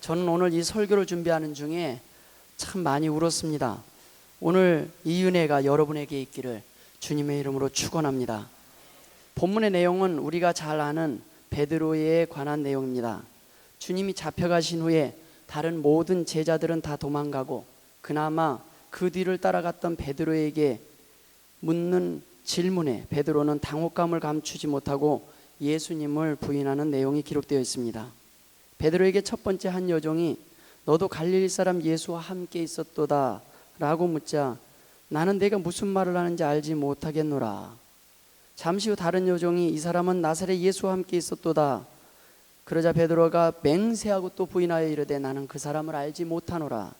저는 오늘 이 설교를 준비하는 중에 참 많이 울었습니다. 오늘 이 은혜가 여러분에게 있기를 주님의 이름으로 축원합니다. 본문의 내용은 우리가 잘 아는 베드로에 관한 내용입니다. 주님이 잡혀가신 후에 다른 모든 제자들은 다 도망가고 그나마 그 뒤를 따라갔던 베드로에게 묻는 질문에 베드로는 당혹감을 감추지 못하고 예수님을 부인하는 내용이 기록되어 있습니다. 베드로에게 첫 번째 한 여종이 너도 갈릴리 사람 예수와 함께 있었도다 라고 묻자 나는 내가 무슨 말을 하는지 알지 못하겠노라. 잠시 후 다른 여종이 이 사람은 나사렛 예수와 함께 있었도다. 그러자 베드로가 맹세하고 또 부인하여 이르되 나는 그 사람을 알지 못하노라.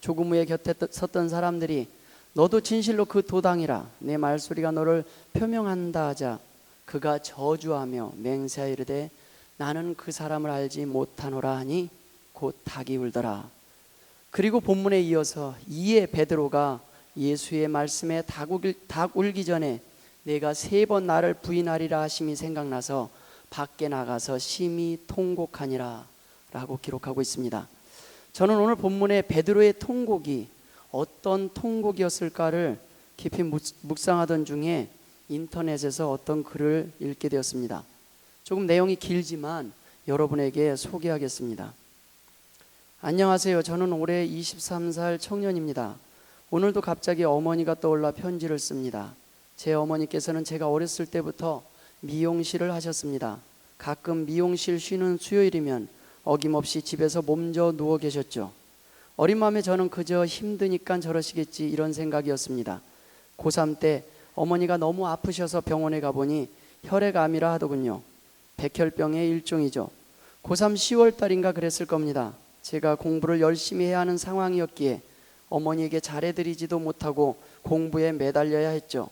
조금 후에 곁에 섰던 사람들이 너도 진실로 그 도당이라 내 말소리가 너를 표명한다 하자 그가 저주하며 맹세하여 이르되 나는 그 사람을 알지 못하노라 하니 곧 닭이 울더라. 그리고 본문에 이어서 이에 베드로가 예수의 말씀에 닭, 울기, 닭 울기 전에 내가 세 번 나를 부인하리라 하심이 생각나서 밖에 나가서 심히 통곡하니라 라고 기록하고 있습니다. 저는 오늘 본문의 베드로의 통곡이 어떤 통곡이었을까를 깊이 묵상하던 중에 인터넷에서 어떤 글을 읽게 되었습니다. 조금 내용이 길지만 여러분에게 소개하겠습니다. 안녕하세요. 저는 올해 23살 청년입니다. 오늘도 갑자기 어머니가 떠올라 편지를 씁니다. 제 어머니께서는 제가 어렸을 때부터 미용실을 하셨습니다. 가끔 미용실 쉬는 수요일이면 어김없이 집에서 몸져 누워 계셨죠. 어린 마음에 저는 그저 힘드니까 저러시겠지 이런 생각이었습니다. 고3 때 어머니가 너무 아프셔서 병원에 가보니 혈액암이라 하더군요. 백혈병의 일종이죠. 고3 10월 달인가 그랬을 겁니다. 제가 공부를 열심히 해야 하는 상황이었기에 어머니에게 잘해드리지도 못하고 공부에 매달려야 했죠.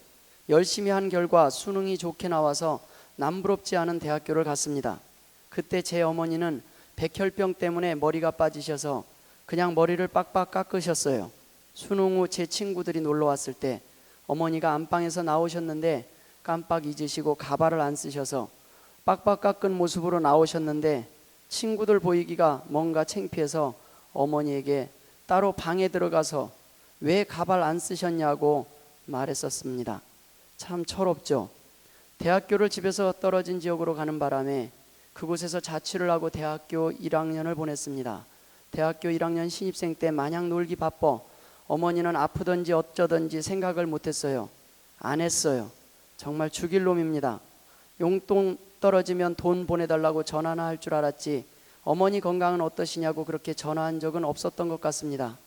열심히 한 결과 수능이 좋게 나와서 남부럽지 않은 대학교를 갔습니다. 그때 제 어머니는 백혈병 때문에 머리가 빠지셔서 그냥 머리를 빡빡 깎으셨어요. 수능 후 제 친구들이 놀러 왔을 때 어머니가 안방에서 나오셨는데 깜빡 잊으시고 가발을 안 쓰셔서 빡빡 깎은 모습으로 나오셨는데 친구들 보이기가 뭔가 창피해서 어머니에게 따로 방에 들어가서 왜 가발 안 쓰셨냐고 말했었습니다. 참 철없죠. 대학교를 집에서 떨어진 지역으로 가는 바람에 그곳에서 자취를 하고 대학교 1학년을 보냈습니다. 대학교 1학년 신입생 때 마냥 놀기 바빠 어머니는 아프던지 어쩌던지 생각을 못했어요. 안 했어요. 정말 죽일 놈입니다. 용돈 떨어지면 돈 보내달라고 전화나 할 줄 알았지 어머니 건강은 어떠시냐고 그렇게 전화한 적은 없었던 것 같습니다.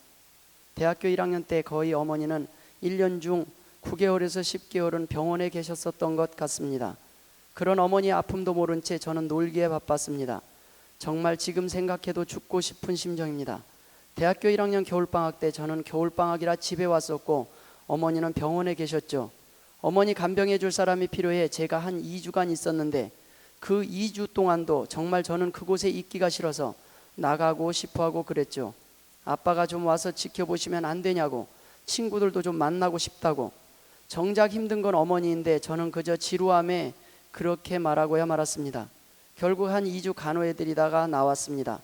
대학교 1학년 때 거의 어머니는 1년 중 9개월에서 10개월은 병원에 계셨었던 것 같습니다. 그런 어머니 아픔도 모른 채 저는 놀기에 바빴습니다. 정말 지금 생각해도 죽고 싶은 심정입니다. 대학교 1학년 겨울방학 때 저는 겨울방학이라 집에 왔었고 어머니는 병원에 계셨죠. 어머니 간병해 줄 사람이 필요해 제가 한 2주간 있었는데 그 2주 동안도 정말 저는 그곳에 있기가 싫어서 나가고 싶어 하고 그랬죠. 아빠가 좀 와서 지켜보시면 안 되냐고 친구들도 좀 만나고 싶다고 정작 힘든 건 어머니인데 저는 그저 지루함에 그렇게 말하고야 말았습니다. 결국 한 2주 간호해드리다가 나왔습니다.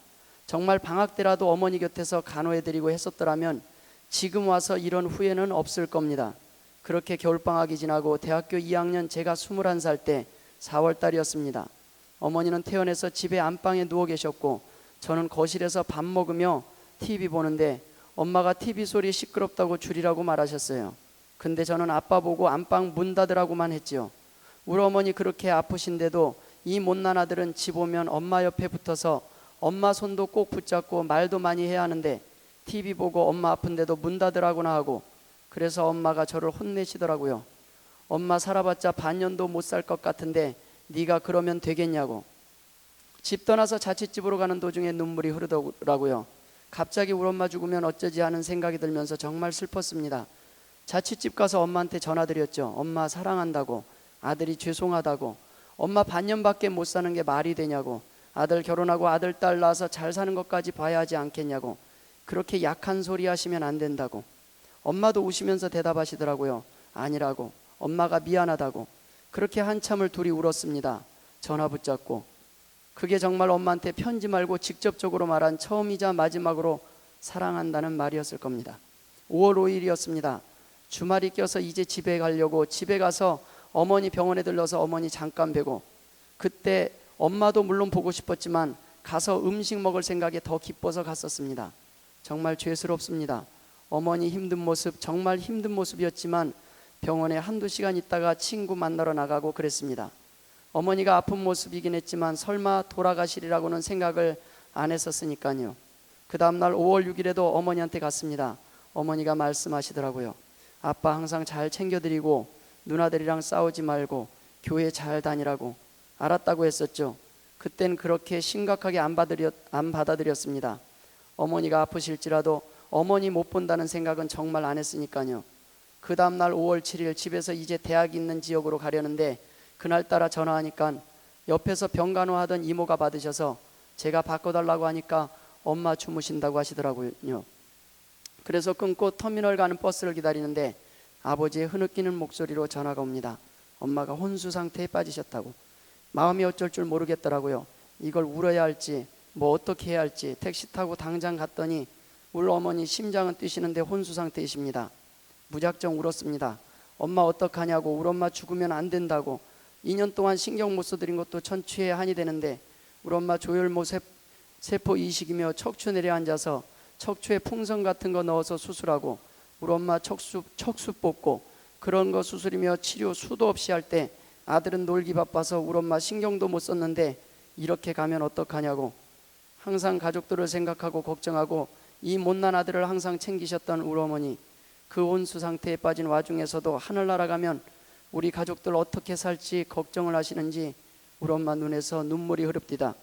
정말 방학 때라도 어머니 곁에서 간호해드리고 했었더라면 지금 와서 이런 후회는 없을 겁니다. 그렇게 겨울방학이 지나고 대학교 2학년 제가 21살 때 4월 달이었습니다. 어머니는 퇴원해서 집에 안방에 누워 계셨고 저는 거실에서 밥 먹으며 TV 보는데 엄마가 TV 소리 시끄럽다고 줄이라고 말하셨어요. 근데 저는 아빠 보고 안방 문 닫으라고만 했지요. 우리 어머니 그렇게 아프신데도 이 못난 아들은 집 오면 엄마 옆에 붙어서 엄마 손도 꼭 붙잡고 말도 많이 해야 하는데 TV 보고 엄마 아픈데도 문 닫으라고나 하고 그래서 엄마가 저를 혼내시더라고요. 엄마 살아봤자 반년도 못 살 것 같은데 네가 그러면 되겠냐고. 집 떠나서 자취집으로 가는 도중에 눈물이 흐르더라고요. 갑자기 우리 엄마 죽으면 어쩌지 하는 생각이 들면서 정말 슬펐습니다. 자취집 가서 엄마한테 전화드렸죠. 엄마 사랑한다고. 아들이 죄송하다고. 엄마 반년밖에 못 사는 게 말이 되냐고. 아들 결혼하고 아들 딸 낳아서 잘 사는 것까지 봐야 하지 않겠냐고. 그렇게 약한 소리 하시면 안 된다고. 엄마도 우시면서 대답하시더라고요. 아니라고. 엄마가 미안하다고. 그렇게 한참을 둘이 울었습니다. 전화 붙잡고. 그게 정말 엄마한테 편지 말고 직접적으로 말한 처음이자 마지막으로 사랑한다는 말이었을 겁니다. 5월 5일이었습니다. 주말이 껴서 이제 집에 가려고 집에 가서 어머니 병원에 들러서 어머니 잠깐 뵈고 그때 엄마도 물론 보고 싶었지만 가서 음식 먹을 생각에 더 기뻐서 갔었습니다. 정말 죄스럽습니다. 어머니 힘든 모습 정말 힘든 모습이었지만 병원에 한두 시간 있다가 친구 만나러 나가고 그랬습니다. 어머니가 아픈 모습이긴 했지만 설마 돌아가시리라고는 생각을 안 했었으니까요. 그 다음날 5월 6일에도 어머니한테 갔습니다. 어머니가 말씀하시더라고요. 아빠 항상 잘 챙겨드리고 누나들이랑 싸우지 말고 교회 잘 다니라고 알았다고 했었죠. 그땐 그렇게 심각하게 안, 받으렸, 안 받아들였습니다. 어머니가 아프실지라도 어머니 못 본다는 생각은 정말 안 했으니까요. 그 다음날 5월 7일 집에서 이제 대학 있는 지역으로 가려는데 그날따라 전화하니까 옆에서 병간호하던 이모가 받으셔서 제가 바꿔달라고 하니까 엄마 주무신다고 하시더라고요. 그래서 끊고 터미널 가는 버스를 기다리는데 아버지의 흐느끼는 목소리로 전화가 옵니다. 엄마가 혼수 상태에 빠지셨다고. 마음이 어쩔 줄 모르겠더라고요. 이걸 울어야 할지 뭐 어떻게 해야 할지 택시 타고 당장 갔더니 울 어머니 심장은 뛰시는데 혼수 상태이십니다. 무작정 울었습니다. 엄마 어떡하냐고 울 엄마 죽으면 안 된다고 2년 동안 신경 못 써드린 것도 천추에 한이 되는데 우리 엄마 조혈모 세, 세포 이식이며 척추 내려앉아서 척추에 풍선 같은 거 넣어서 수술하고 우리 엄마 척수 척수 뽑고 그런 거 수술이며 치료 수도 없이 할 때 아들은 놀기 바빠서 우리 엄마 신경도 못 썼는데 이렇게 가면 어떡하냐고 항상 가족들을 생각하고 걱정하고 이 못난 아들을 항상 챙기셨던 우리 어머니 그 온수 상태에 빠진 와중에서도 하늘나라 가면 우리 가족들 어떻게 살지 걱정을 하시는지 우리 엄마 눈에서 눈물이 흐릅디다.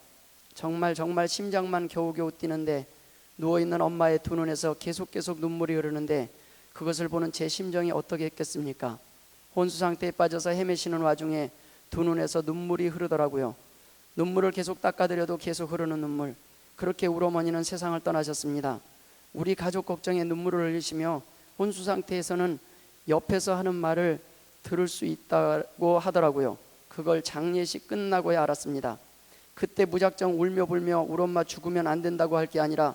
정말 정말 심장만 겨우겨우 뛰는데 누워 있는 엄마의 두 눈에서 계속 계속 눈물이 흐르는데 그것을 보는 제 심정이 어떻게 했겠습니까? 혼수 상태에 빠져서 헤매시는 와중에 두 눈에서 눈물이 흐르더라고요. 눈물을 계속 닦아드려도 계속 흐르는 눈물. 그렇게 우리 어머니는 세상을 떠나셨습니다. 우리 가족 걱정에 눈물을 흘리시며 혼수 상태에서는 옆에서 하는 말을 들을 수 있다고 하더라고요. 그걸 장례식 끝나고야 알았습니다. 그때 무작정 울며 불며 우리 엄마 죽으면 안 된다고 할 게 아니라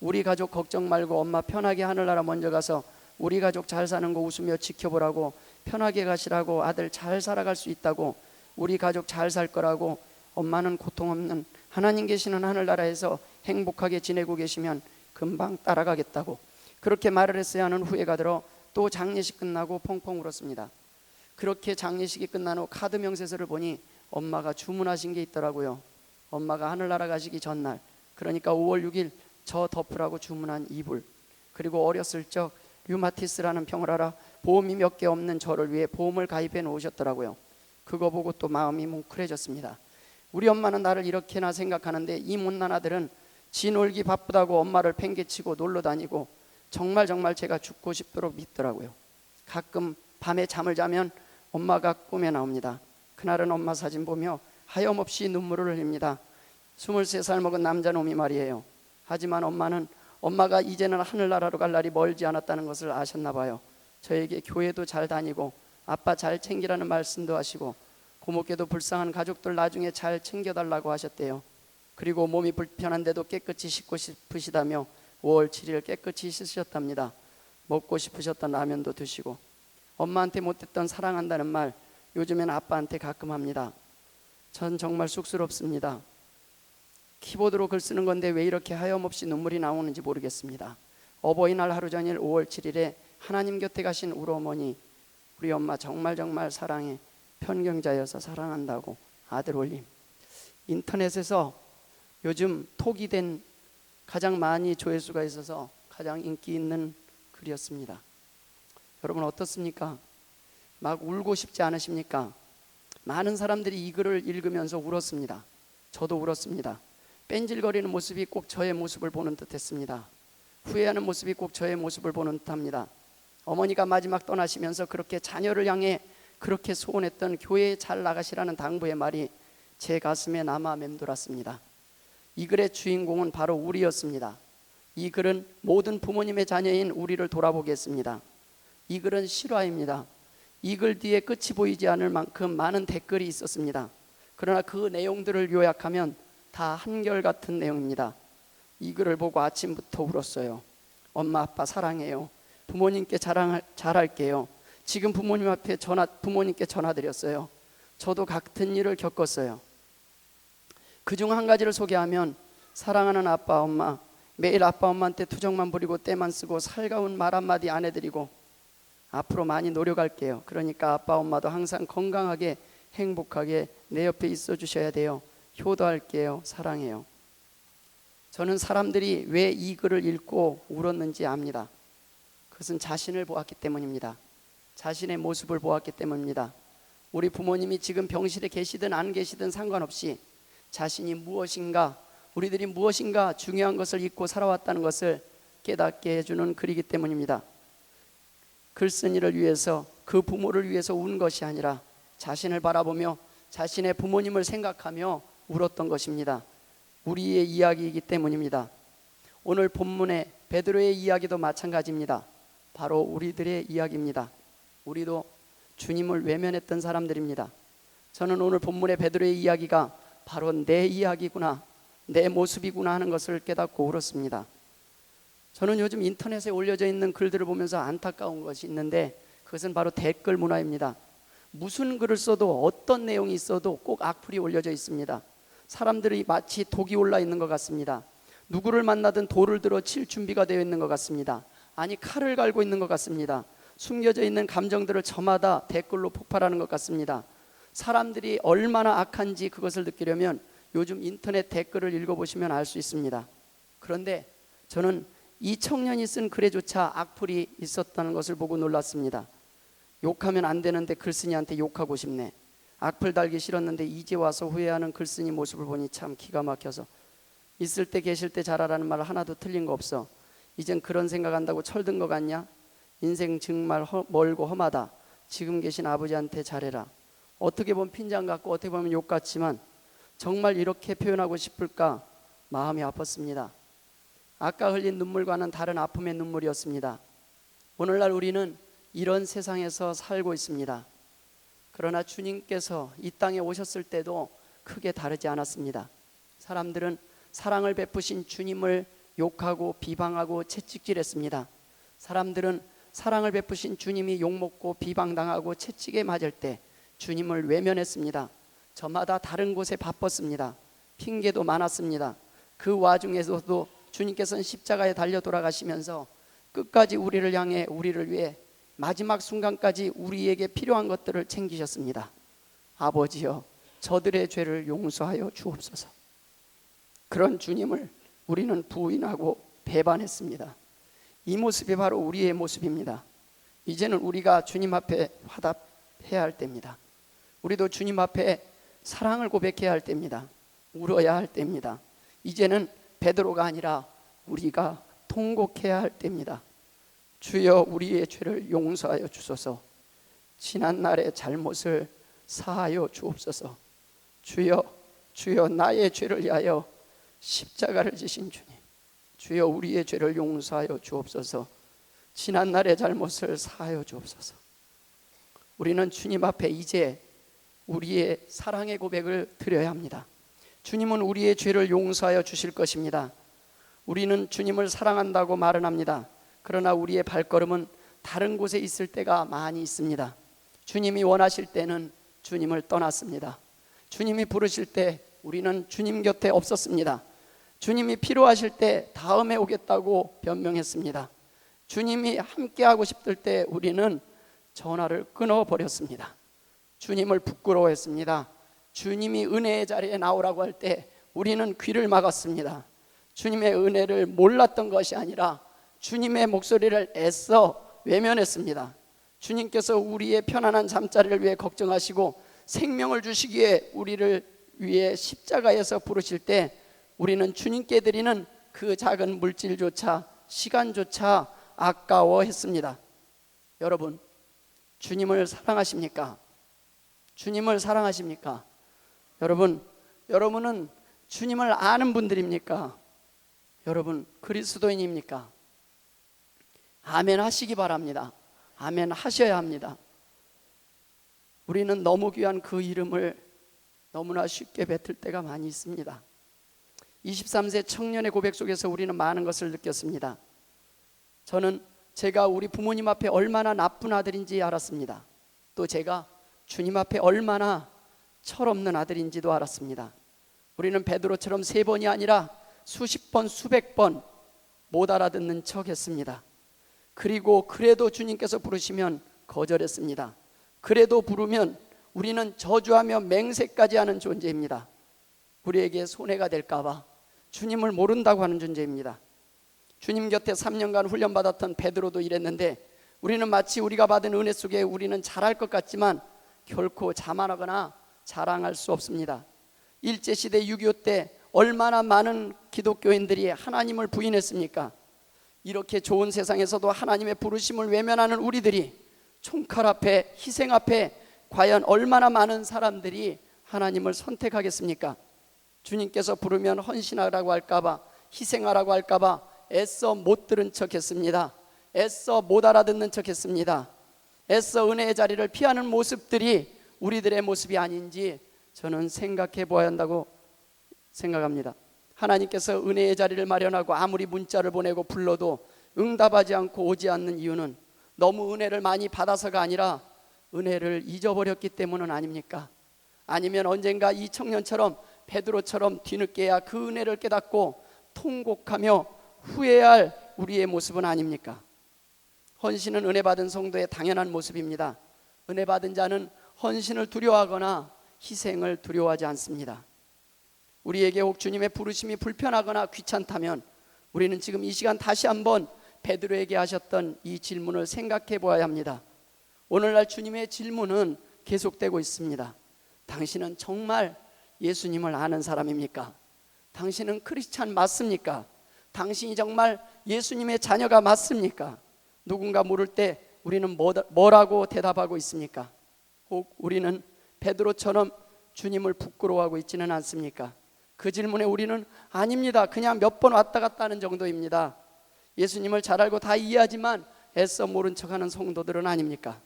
우리 가족 걱정 말고 엄마 편하게 하늘나라 먼저 가서 우리 가족 잘 사는 거 웃으며 지켜보라고 편하게 가시라고 아들 잘 살아갈 수 있다고 우리 가족 잘 살 거라고 엄마는 고통 없는 하나님 계시는 하늘나라에서 행복하게 지내고 계시면 금방 따라가겠다고 그렇게 말을 했어야 하는 후회가 들어 또 장례식 끝나고 펑펑 울었습니다. 그렇게 장례식이 끝난 후 카드 명세서를 보니 엄마가 주문하신 게 있더라고요. 엄마가 하늘나라 가시기 전날 그러니까 5월 6일 저 덮으라고 주문한 이불 그리고 어렸을 적 류마티스라는 병을 알아 보험이 몇 개 없는 저를 위해 보험을 가입해 놓으셨더라고요. 그거 보고 또 마음이 뭉클해졌습니다. 우리 엄마는 나를 이렇게나 생각하는데 이 못난 아들은 지 놀기 바쁘다고 엄마를 팽개치고 놀러 다니고 정말 정말 제가 죽고 싶도록 믿더라고요. 가끔 밤에 잠을 자면 엄마가 꿈에 나옵니다. 그날은 엄마 사진 보며 하염없이 눈물을 흘립니다. 23살 먹은 남자놈이 말이에요. 하지만 엄마는 엄마가 이제는 하늘나라로 갈 날이 멀지 않았다는 것을 아셨나 봐요. 저에게 교회도 잘 다니고 아빠 잘 챙기라는 말씀도 하시고 고모께도 불쌍한 가족들 나중에 잘 챙겨달라고 하셨대요. 그리고 몸이 불편한데도 깨끗이 씻고 싶으시다며 5월 7일 깨끗이 씻으셨답니다. 먹고 싶으셨던 라면도 드시고 엄마한테 못했던 사랑한다는 말 요즘엔 아빠한테 가끔 합니다. 전 정말 쑥스럽습니다. 키보드로 글 쓰는 건데 왜 이렇게 하염없이 눈물이 나오는지 모르겠습니다. 어버이날 하루 전일 5월 7일에 하나님 곁에 가신 우리 어머니 우리 엄마 정말 정말 사랑해 편경자여서 사랑한다고 아들 올림 인터넷에서 요즘 톡이 된 가장 많이 조회수가 있어서 가장 인기 있는 글이었습니다. 여러분 어떻습니까? 막 울고 싶지 않으십니까? 많은 사람들이 이 글을 읽으면서 울었습니다. 저도 울었습니다. 뺀질거리는 모습이 꼭 저의 모습을 보는 듯했습니다. 후회하는 모습이 꼭 저의 모습을 보는 듯합니다. 어머니가 마지막 떠나시면서 그렇게 자녀를 향해 그렇게 소원했던 교회에 잘 나가시라는 당부의 말이 제 가슴에 남아 맴돌았습니다. 이 글의 주인공은 바로 우리였습니다. 이 글은 모든 부모님의 자녀인 우리를 돌아보겠습니다. 이 글은 실화입니다. 이 글 뒤에 끝이 보이지 않을 만큼 많은 댓글이 있었습니다. 그러나 그 내용들을 요약하면 다 한결같은 내용입니다. 이 글을 보고 아침부터 울었어요. 엄마 아빠 사랑해요. 부모님께 자랑 잘할게요. 지금 부모님 앞에 전화 부모님께 전화드렸어요. 저도 같은 일을 겪었어요. 그 중 한 가지를 소개하면 사랑하는 아빠 엄마 매일 아빠 엄마한테 투정만 부리고 때만 쓰고 살가운 말 한마디 안 해드리고 앞으로 많이 노력할게요. 그러니까 아빠 엄마도 항상 건강하게 행복하게 내 옆에 있어 주셔야 돼요. 효도할게요. 사랑해요. 저는 사람들이 왜 이 글을 읽고 울었는지 압니다. 그것은 자신을 보았기 때문입니다. 자신의 모습을 보았기 때문입니다. 우리 부모님이 지금 병실에 계시든 안 계시든 상관없이 자신이 무엇인가 우리들이 무엇인가 중요한 것을 잊고 살아왔다는 것을 깨닫게 해주는 글이기 때문입니다. 글쓴이를 위해서 그 부모를 위해서 운 것이 아니라 자신을 바라보며 자신의 부모님을 생각하며 울었던 것입니다. 우리의 이야기이기 때문입니다. 오늘 본문의 베드로의 이야기도 마찬가지입니다. 바로 우리들의 이야기입니다. 우리도 주님을 외면했던 사람들입니다. 저는 오늘 본문의 베드로의 이야기가 바로 내 이야기구나, 내 모습이구나 하는 것을 깨닫고 울었습니다. 저는 요즘 인터넷에 올려져 있는 글들을 보면서 안타까운 것이 있는데 그것은 바로 댓글 문화입니다. 무슨 글을 써도 어떤 내용이 있어도 꼭 악플이 올려져 있습니다. 사람들이 마치 독이 올라 있는 것 같습니다. 누구를 만나든 돌을 들어 칠 준비가 되어 있는 것 같습니다. 아니 칼을 갈고 있는 것 같습니다. 숨겨져 있는 감정들을 저마다 댓글로 폭발하는 것 같습니다. 사람들이 얼마나 악한지 그것을 느끼려면 요즘 인터넷 댓글을 읽어보시면 알 수 있습니다. 그런데 저는 이 청년이 쓴 글에조차 악플이 있었다는 것을 보고 놀랐습니다. 욕하면 안 되는데 글쓴이한테 욕하고 싶네. 악플 달기 싫었는데 이제 와서 후회하는 글쓴이 모습을 보니 참 기가 막혀서 있을 때 계실 때 잘하라는 말 하나도 틀린 거 없어. 이젠 그런 생각한다고 철든 거 같냐? 인생 정말 허, 멀고 험하다. 지금 계신 아버지한테 잘해라. 어떻게 보면 핀잔 같고 어떻게 보면 욕 같지만 정말 이렇게 표현하고 싶을까 마음이 아팠습니다. 아까 흘린 눈물과는 다른 아픔의 눈물이었습니다. 오늘날 우리는 이런 세상에서 살고 있습니다. 그러나 주님께서 이 땅에 오셨을 때도 크게 다르지 않았습니다. 사람들은 사랑을 베푸신 주님을 욕하고 비방하고 채찍질했습니다. 사람들은 사랑을 베푸신 주님이 욕먹고 비방당하고 채찍에 맞을 때 주님을 외면했습니다. 저마다 다른 곳에 바빴습니다. 핑계도 많았습니다. 그 와중에서도 주님께서는 십자가에 달려 돌아가시면서 끝까지 우리를 향해 우리를 위해 마지막 순간까지 우리에게 필요한 것들을 챙기셨습니다. 아버지여, 저들의 죄를 용서하여 주옵소서. 그런 주님을 우리는 부인하고 배반했습니다. 이 모습이 바로 우리의 모습입니다. 이제는 우리가 주님 앞에 화답해야 할 때입니다. 우리도 주님 앞에 사랑을 고백해야 할 때입니다. 울어야 할 때입니다. 이제는 베드로가 아니라 우리가 통곡해야 할 때입니다. 주여 우리의 죄를 용서하여 주소서. 지난 날의 잘못을 사하여 주옵소서. 주여 주여 나의 죄를 위하여 십자가를 지신 주님. 주여 우리의 죄를 용서하여 주옵소서. 지난 날의 잘못을 사하여 주옵소서. 우리는 주님 앞에 이제 우리의 사랑의 고백을 드려야 합니다. 주님은 우리의 죄를 용서하여 주실 것입니다. 우리는 주님을 사랑한다고 말은 합니다. 그러나 우리의 발걸음은 다른 곳에 있을 때가 많이 있습니다. 주님이 원하실 때는 주님을 떠났습니다. 주님이 부르실 때 우리는 주님 곁에 없었습니다. 주님이 필요하실 때 다음에 오겠다고 변명했습니다. 주님이 함께하고 싶을 때 우리는 전화를 끊어버렸습니다. 주님을 부끄러워했습니다. 주님이 은혜의 자리에 나오라고 할 때 우리는 귀를 막았습니다. 주님의 은혜를 몰랐던 것이 아니라 주님의 목소리를 애써 외면했습니다. 주님께서 우리의 편안한 잠자리를 위해 걱정하시고 생명을 주시기에 우리를 위해 십자가에서 부르실 때 우리는 주님께 드리는 그 작은 물질조차 시간조차 아까워했습니다. 여러분, 주님을 사랑하십니까? 주님을 사랑하십니까? 여러분, 여러분은 주님을 아는 분들입니까? 여러분, 그리스도인입니까? 아멘 하시기 바랍니다. 아멘 하셔야 합니다. 우리는 너무 귀한 그 이름을 너무나 쉽게 뱉을 때가 많이 있습니다. 23세 청년의 고백 속에서 우리는 많은 것을 느꼈습니다. 저는 제가 우리 부모님 앞에 얼마나 나쁜 아들인지 알았습니다. 또 제가 주님 앞에 얼마나 철없는 아들인지도 알았습니다. 우리는 베드로처럼 세 번이 아니라 수십 번, 수백 번 못 알아듣는 척 했습니다. 그리고 그래도 주님께서 부르시면 거절했습니다. 그래도 부르면 우리는 저주하며 맹세까지 하는 존재입니다. 우리에게 손해가 될까봐 주님을 모른다고 하는 존재입니다. 주님 곁에 3년간 훈련받았던 베드로도 이랬는데 우리는 마치 우리가 받은 은혜 속에 우리는 잘할 것 같지만 결코 자만하거나 자랑할 수 없습니다. 일제 시대 6.25 때 얼마나 많은 기독교인들이 하나님을 부인했습니까? 이렇게 좋은 세상에서도 하나님의 부르심을 외면하는 우리들이 총칼 앞에 희생 앞에 과연 얼마나 많은 사람들이 하나님을 선택하겠습니까? 주님께서 부르면 헌신하라고 할까봐 희생하라고 할까봐 애써 못 들은 척 했습니다. 애써 못 알아듣는 척 했습니다. 애써 은혜의 자리를 피하는 모습들이 우리들의 모습이 아닌지 저는 생각해 보아야 한다고 생각합니다. 하나님께서 은혜의 자리를 마련하고 아무리 문자를 보내고 불러도 응답하지 않고 오지 않는 이유는 너무 은혜를 많이 받아서가 아니라 은혜를 잊어버렸기 때문은 아닙니까? 아니면 언젠가 이 청년처럼 베드로처럼 뒤늦게야 그 은혜를 깨닫고 통곡하며 후회할 우리의 모습은 아닙니까? 헌신은 은혜 받은 성도의 당연한 모습입니다. 은혜 받은 자는 헌신을 두려워하거나 희생을 두려워하지 않습니다. 우리에게 혹 주님의 부르심이 불편하거나 귀찮다면 우리는 지금 이 시간 다시 한번 베드로에게 하셨던 이 질문을 생각해 보아야 합니다. 오늘날 주님의 질문은 계속되고 있습니다. 당신은 정말 예수님을 아는 사람입니까? 당신은 크리스찬 맞습니까? 당신이 정말 예수님의 자녀가 맞습니까? 누군가 물을 때 우리는 뭐라고 대답하고 있습니까? 혹 우리는 베드로처럼 주님을 부끄러워하고 있지는 않습니까? 그 질문에 우리는 아닙니다. 그냥 몇 번 왔다 갔다 하는 정도입니다. 예수님을 잘 알고 다 이해하지만 애써 모른 척하는 성도들은 아닙니까?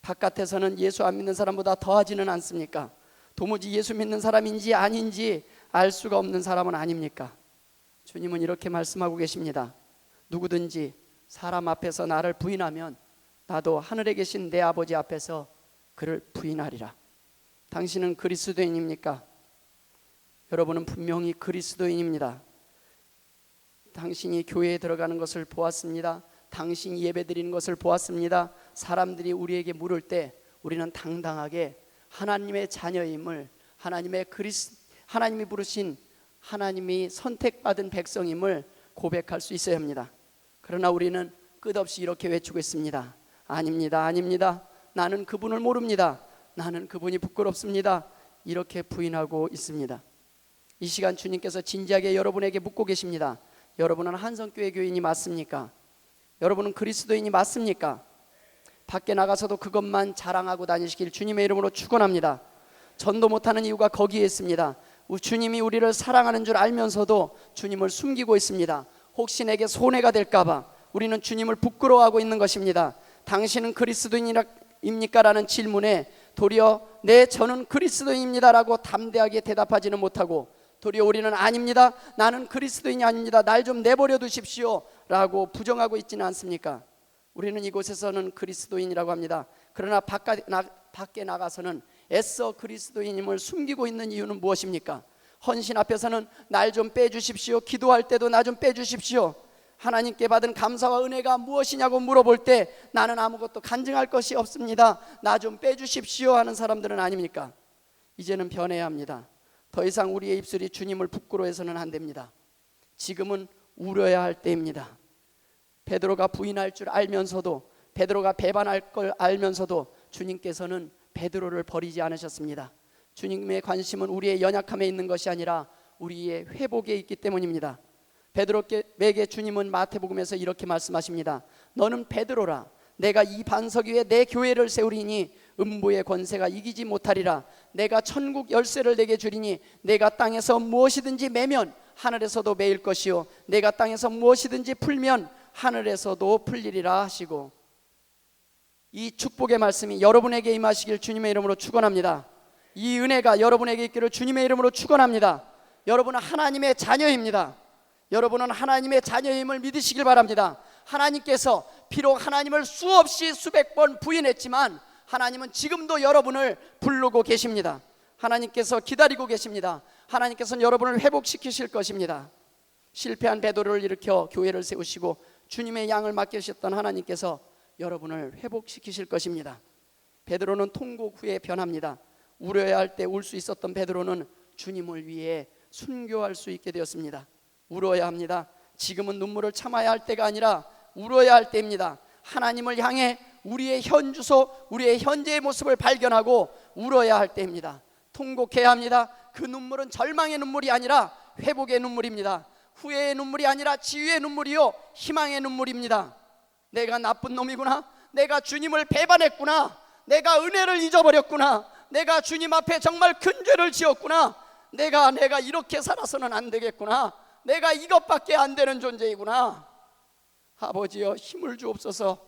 바깥에서는 예수 안 믿는 사람보다 더하지는 않습니까? 도무지 예수 믿는 사람인지 아닌지 알 수가 없는 사람은 아닙니까? 주님은 이렇게 말씀하고 계십니다. 누구든지 사람 앞에서 나를 부인하면 나도 하늘에 계신 내 아버지 앞에서 그를 부인하리라. 당신은 그리스도인입니까? 여러분은 분명히 그리스도인입니다. 당신이 교회에 들어가는 것을 보았습니다. 당신이 예배 드리는 것을 보았습니다. 사람들이 우리에게 물을 때 우리는 당당하게 하나님의 자녀임을 하나님의 그리스 하나님이 부르신 하나님이 선택받은 백성임을 고백할 수 있어야 합니다. 그러나 우리는 끝없이 이렇게 외치고 있습니다. 아닙니다. 아닙니다. 나는 그분을 모릅니다. 나는 그분이 부끄럽습니다. 이렇게 부인하고 있습니다. 이 시간 주님께서 진지하게 여러분에게 묻고 계십니다. 여러분은 한성교회 교인이 맞습니까? 여러분은 그리스도인이 맞습니까? 밖에 나가서도 그것만 자랑하고 다니시길 주님의 이름으로 축원합니다. 전도 못하는 이유가 거기에 있습니다. 주님이 우리를 사랑하는 줄 알면서도 주님을 숨기고 있습니다. 혹시 내게 손해가 될까봐 우리는 주님을 부끄러워하고 있는 것입니다. 당신은 그리스도인입니까? 라는 질문에 도리어 네 저는 그리스도인입니다라고 담대하게 대답하지는 못하고 도리어 우리는 아닙니다. 나는 그리스도인이 아닙니다. 날 좀 내버려 두십시오. 라고 부정하고 있지는 않습니까? 우리는 이곳에서는 그리스도인이라고 합니다. 그러나 밖에 나가서는 애써 그리스도인임을 숨기고 있는 이유는 무엇입니까? 헌신 앞에서는 날 좀 빼주십시오. 기도할 때도 나 좀 빼주십시오. 하나님께 받은 감사와 은혜가 무엇이냐고 물어볼 때 나는 아무것도 간증할 것이 없습니다. 나 좀 빼주십시오 하는 사람들은 아닙니까? 이제는 변해야 합니다. 더 이상 우리의 입술이 주님을 부끄러워해서는 안 됩니다. 지금은 울어야 할 때입니다. 베드로가 부인할 줄 알면서도 베드로가 배반할 걸 알면서도 주님께서는 베드로를 버리지 않으셨습니다. 주님의 관심은 우리의 연약함에 있는 것이 아니라 우리의 회복에 있기 때문입니다. 베드로에게 주님은 마태복음에서 이렇게 말씀하십니다. 너는 베드로라. 내가 이 반석 위에 내 교회를 세우리니 음부의 권세가 이기지 못하리라. 내가 천국 열쇠를 내게 주리니 내가 땅에서 무엇이든지 매면 하늘에서도 매일 것이요 내가 땅에서 무엇이든지 풀면 하늘에서도 풀리리라 하시고 이 축복의 말씀이 여러분에게 임하시길 주님의 이름으로 축원합니다. 이 은혜가 여러분에게 있기를 주님의 이름으로 축원합니다. 여러분은 하나님의 자녀입니다. 여러분은 하나님의 자녀임을 믿으시길 바랍니다. 하나님께서 비록 하나님을 수없이 수백 번 부인했지만 하나님은 지금도 여러분을 부르고 계십니다. 하나님께서 기다리고 계십니다. 하나님께서는 여러분을 회복시키실 것입니다. 실패한 베드로를 일으켜 교회를 세우시고 주님의 양을 맡기셨던 하나님께서 여러분을 회복시키실 것입니다. 베드로는 통곡 후에 변합니다. 울어야 할 때 울 수 있었던 베드로는 주님을 위해 순교할 수 있게 되었습니다. 울어야 합니다. 지금은 눈물을 참아야 할 때가 아니라 울어야 할 때입니다. 하나님을 향해 우리의 현 주소, 우리의 현재의 모습을 발견하고 울어야 할 때입니다. 통곡해야 합니다. 그 눈물은 절망의 눈물이 아니라 회복의 눈물입니다. 후회의 눈물이 아니라 지유의 눈물이요 희망의 눈물입니다. 내가 나쁜 놈이구나. 내가 주님을 배반했구나. 내가 은혜를 잊어버렸구나. 내가 주님 앞에 정말 큰 죄를 지었구나. 내가 내가 이렇게 살아서는 안 되겠구나. 내가 이것밖에 안 되는 존재이구나. 아버지여 힘을 주옵소서.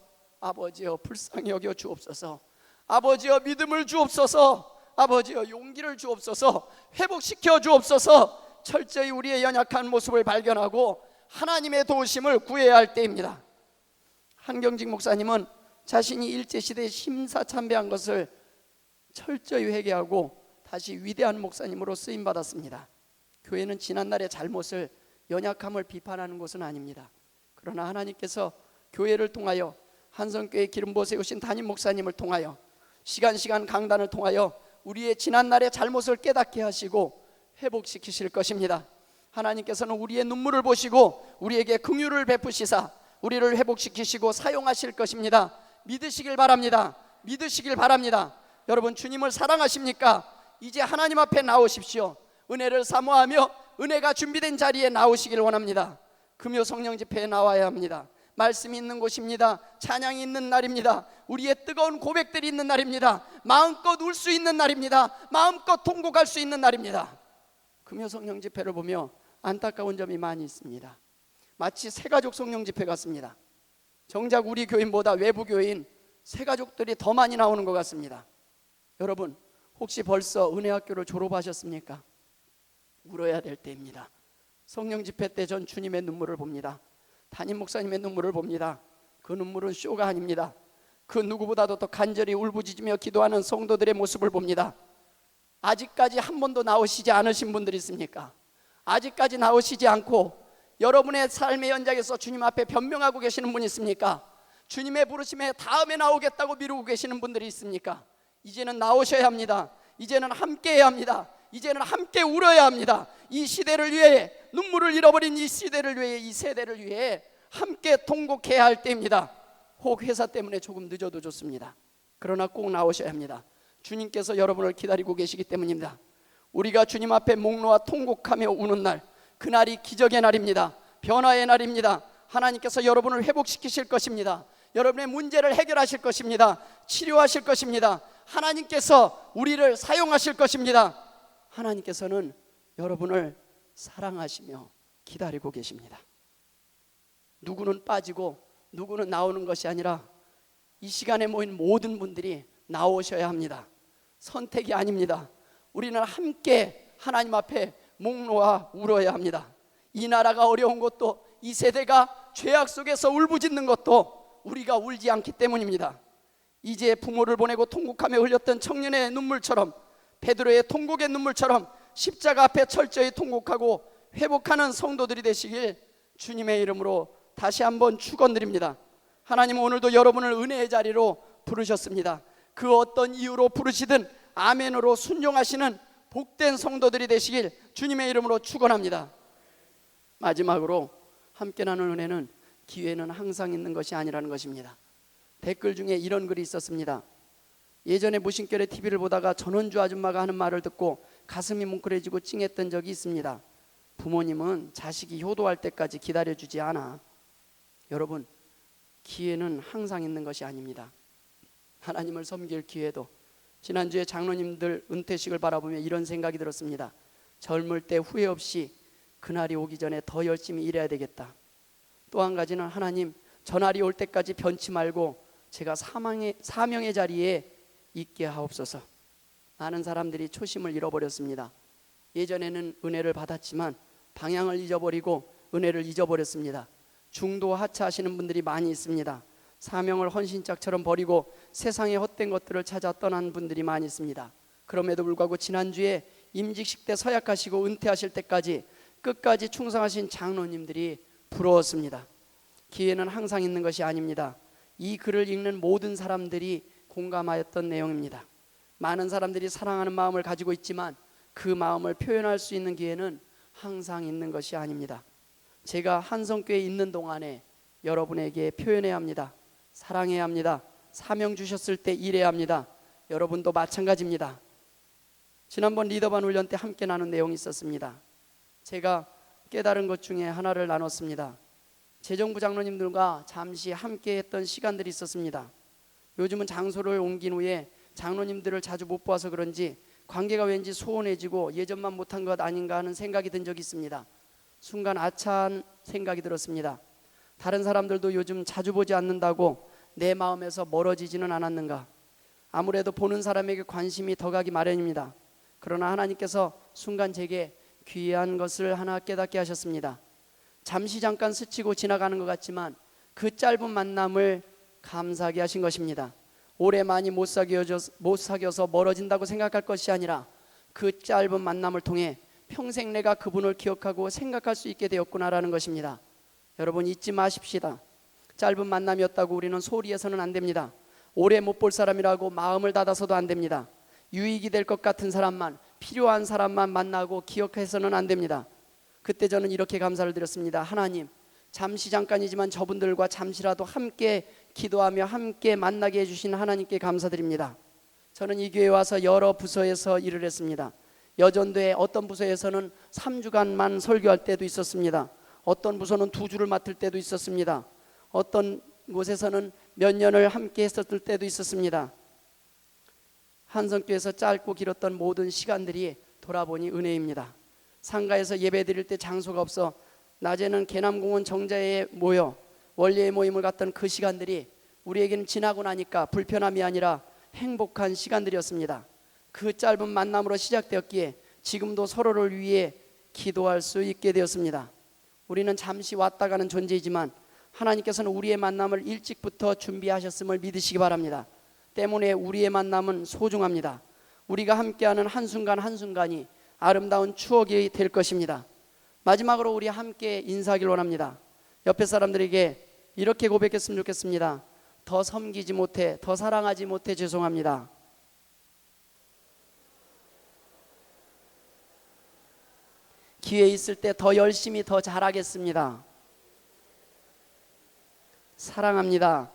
아버지여 불쌍히 여겨 주옵소서. 아버지여 믿음을 주옵소서. 아버지여 용기를 주옵소서. 회복시켜 주옵소서. 철저히 우리의 연약한 모습을 발견하고 하나님의 도우심을 구해야 할 때입니다. 한경직 목사님은 자신이 일제 시대에 심사참배한 것을 철저히 회개하고 다시 위대한 목사님으로 쓰임 받았습니다. 교회는 지난날의 잘못을 연약함을 비판하는 것은 아닙니다. 그러나 하나님께서 교회를 통하여 한성교회 기름 부어 세우신 담임 목사님을 통하여 시간 시간 강단을 통하여 우리의 지난날의 잘못을 깨닫게 하시고 회복시키실 것입니다. 하나님께서는 우리의 눈물을 보시고 우리에게 긍휼을 베푸시사 우리를 회복시키시고 사용하실 것입니다. 믿으시길 바랍니다. 믿으시길 바랍니다. 여러분 주님을 사랑하십니까? 이제 하나님 앞에 나오십시오. 은혜를 사모하며 은혜가 준비된 자리에 나오시길 원합니다. 금요 성령 집회에 나와야 합니다. 말씀이 있는 곳입니다. 찬양이 있는 날입니다. 우리의 뜨거운 고백들이 있는 날입니다. 마음껏 울 수 있는 날입니다. 마음껏 통곡할 수 있는 날입니다. 금요 성령 집회를 보며 안타까운 점이 많이 있습니다. 마치 새가족 성령 집회 같습니다. 정작 우리 교인보다 외부 교인 새가족들이 더 많이 나오는 것 같습니다. 여러분 혹시 벌써 은혜학교를 졸업하셨습니까? 울어야 될 때입니다. 성령 집회 때 전 주님의 눈물을 봅니다. 담임 목사님의 눈물을 봅니다. 그 눈물은 쇼가 아닙니다. 그 누구보다도 더 간절히 울부짖으며 기도하는 성도들의 모습을 봅니다. 아직까지 한 번도 나오시지 않으신 분들이 있습니까? 아직까지 나오시지 않고 여러분의 삶의 연장에서 주님 앞에 변명하고 계시는 분 있습니까? 주님의 부르심에 다음에 나오겠다고 미루고 계시는 분들이 있습니까? 이제는 나오셔야 합니다. 이제는 함께 해야 합니다. 이제는 함께 울어야 합니다. 이 시대를 위해 눈물을 잃어버린 이 시대를 위해 이 세대를 위해 함께 통곡해야 할 때입니다. 혹 회사 때문에 조금 늦어도 좋습니다. 그러나 꼭 나오셔야 합니다. 주님께서 여러분을 기다리고 계시기 때문입니다. 우리가 주님 앞에 목놓아 통곡하며 우는 날, 그날이 기적의 날입니다. 변화의 날입니다. 하나님께서 여러분을 회복시키실 것입니다. 여러분의 문제를 해결하실 것입니다. 치료하실 것입니다. 하나님께서 우리를 사용하실 것입니다. 하나님께서는 여러분을 사랑하시며 기다리고 계십니다. 누구는 빠지고 누구는 나오는 것이 아니라 이 시간에 모인 모든 분들이 나오셔야 합니다. 선택이 아닙니다. 우리는 함께 하나님 앞에 목 놓아 울어야 합니다. 이 나라가 어려운 것도 이 세대가 죄악 속에서 울부짖는 것도 우리가 울지 않기 때문입니다. 이제 부모를 보내고 통곡하며 흘렸던 청년의 눈물처럼 베드로의 통곡의 눈물처럼 십자가 앞에 철저히 통곡하고 회복하는 성도들이 되시길 주님의 이름으로 다시 한번 축원드립니다. 하나님은 오늘도 여러분을 은혜의 자리로 부르셨습니다. 그 어떤 이유로 부르시든 아멘으로 순종하시는 복된 성도들이 되시길 주님의 이름으로 축원합니다. 마지막으로 함께 나눈 은혜는 기회는 항상 있는 것이 아니라는 것입니다. 댓글 중에 이런 글이 있었습니다. 예전에 무신결에 TV를 보다가 전원주 아줌마가 하는 말을 듣고 가슴이 뭉클해지고 찡했던 적이 있습니다. 부모님은 자식이 효도할 때까지 기다려주지 않아. 여러분, 기회는 항상 있는 것이 아닙니다. 하나님을 섬길 기회도 지난주에 장로님들 은퇴식을 바라보며 이런 생각이 들었습니다. 젊을 때 후회 없이 그날이 오기 전에 더 열심히 일해야 되겠다. 또 한 가지는 하나님 전날이 올 때까지 변치 말고 제가 사망의 사명의 자리에 있게 하옵소서. 많은 사람들이 초심을 잃어버렸습니다. 예전에는 은혜를 받았지만 방향을 잊어버리고 은혜를 잊어버렸습니다. 중도 하차하시는 분들이 많이 있습니다. 사명을 헌신짝처럼 버리고 세상의 헛된 것들을 찾아 떠난 분들이 많이 있습니다. 그럼에도 불구하고 지난주에 임직식 때 서약하시고 은퇴하실 때까지 끝까지 충성하신 장로님들이 부러웠습니다. 기회는 항상 있는 것이 아닙니다. 이 글을 읽는 모든 사람들이 공감하였던 내용입니다. 많은 사람들이 사랑하는 마음을 가지고 있지만 그 마음을 표현할 수 있는 기회는 항상 있는 것이 아닙니다. 제가 한성교에 있는 동안에 여러분에게 표현해야 합니다. 사랑해야 합니다. 사명 주셨을 때 일해야 합니다. 여러분도 마찬가지입니다. 지난번 리더반 훈련 때 함께 나눈 내용이 있었습니다. 제가 깨달은 것 중에 하나를 나눴습니다. 재정부 장로님들과 잠시 함께 했던 시간들이 있었습니다. 요즘은 장소를 옮긴 후에 장로님들을 자주 못 봐서 그런지 관계가 왠지 소원해지고 예전만 못한 것 아닌가 하는 생각이 든 적이 있습니다. 순간 아차한 생각이 들었습니다. 다른 사람들도 요즘 자주 보지 않는다고 내 마음에서 멀어지지는 않았는가? 아무래도 보는 사람에게 관심이 더 가기 마련입니다. 그러나 하나님께서 순간 제게 귀한 것을 하나 깨닫게 하셨습니다. 잠시 잠깐 스치고 지나가는 것 같지만 그 짧은 만남을 감사하게 하신 것입니다. 오래 많이 못 못 사귀어서 멀어진다고 생각할 것이 아니라 그 짧은 만남을 통해 평생 내가 그분을 기억하고 생각할 수 있게 되었구나라는 것입니다. 여러분 잊지 마십시다. 짧은 만남이었다고 우리는 소리해서는 안 됩니다. 오래 못 볼 사람이라고 마음을 닫아서도 안 됩니다. 유익이 될 것 같은 사람만 필요한 사람만 만나고 기억해서는 안 됩니다. 그때 저는 이렇게 감사를 드렸습니다. 하나님, 잠시 잠깐이지만 저분들과 잠시라도 함께 기도하며 함께 만나게 해주신 하나님께 감사드립니다. 저는 이 교회 와서 여러 부서에서 일을 했습니다. 여전도에 어떤 부서에서는 3주간만 설교할 때도 있었습니다. 어떤 부서는 두 주를 맡을 때도 있었습니다. 어떤 곳에서는 몇 년을 함께 했었을 때도 있었습니다. 한성교에서 짧고 길었던 모든 시간들이 돌아보니 은혜입니다. 상가에서 예배 드릴 때 장소가 없어 낮에는 개남공원 정자에 모여 원리의 모임을 갔던 그 시간들이 우리에게는 지나고 나니까 불편함이 아니라 행복한 시간들이었습니다. 그 짧은 만남으로 시작되었기에 지금도 서로를 위해 기도할 수 있게 되었습니다. 우리는 잠시 왔다 가는 존재이지만 하나님께서는 우리의 만남을 일찍부터 준비하셨음을 믿으시기 바랍니다. 때문에 우리의 만남은 소중합니다. 우리가 함께하는 한순간 한순간이 아름다운 추억이 될 것입니다. 마지막으로 우리 함께 인사하길 원합니다. 옆에 사람들에게 이렇게 고백했으면 좋겠습니다. 더 섬기지 못해, 더 사랑하지 못해 죄송합니다. 기회 있을 때 더 열심히 더 잘하겠습니다. 사랑합니다.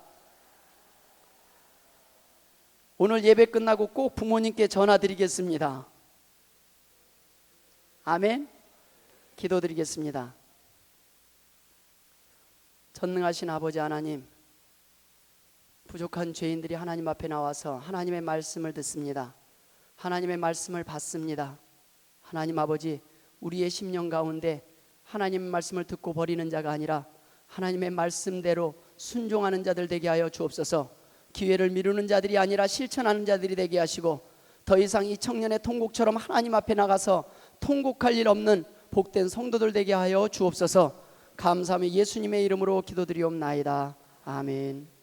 오늘 예배 끝나고 꼭 부모님께 전화 드리겠습니다. 아멘. 기도 드리겠습니다. 전능하신 아버지 하나님, 부족한 죄인들이 하나님 앞에 나와서 하나님의 말씀을 듣습니다. 하나님의 말씀을 받습니다. 하나님 아버지, 우리의 심령 가운데 하나님의 말씀을 듣고 버리는 자가 아니라 하나님의 말씀대로 순종하는 자들 되게 하여 주옵소서. 기회를 미루는 자들이 아니라 실천하는 자들이 되게 하시고 더 이상 이 청년의 통곡처럼 하나님 앞에 나가서 통곡할 일 없는 복된 성도들 되게 하여 주옵소서. 감사하며 예수님의 이름으로 기도드리옵나이다. 아멘.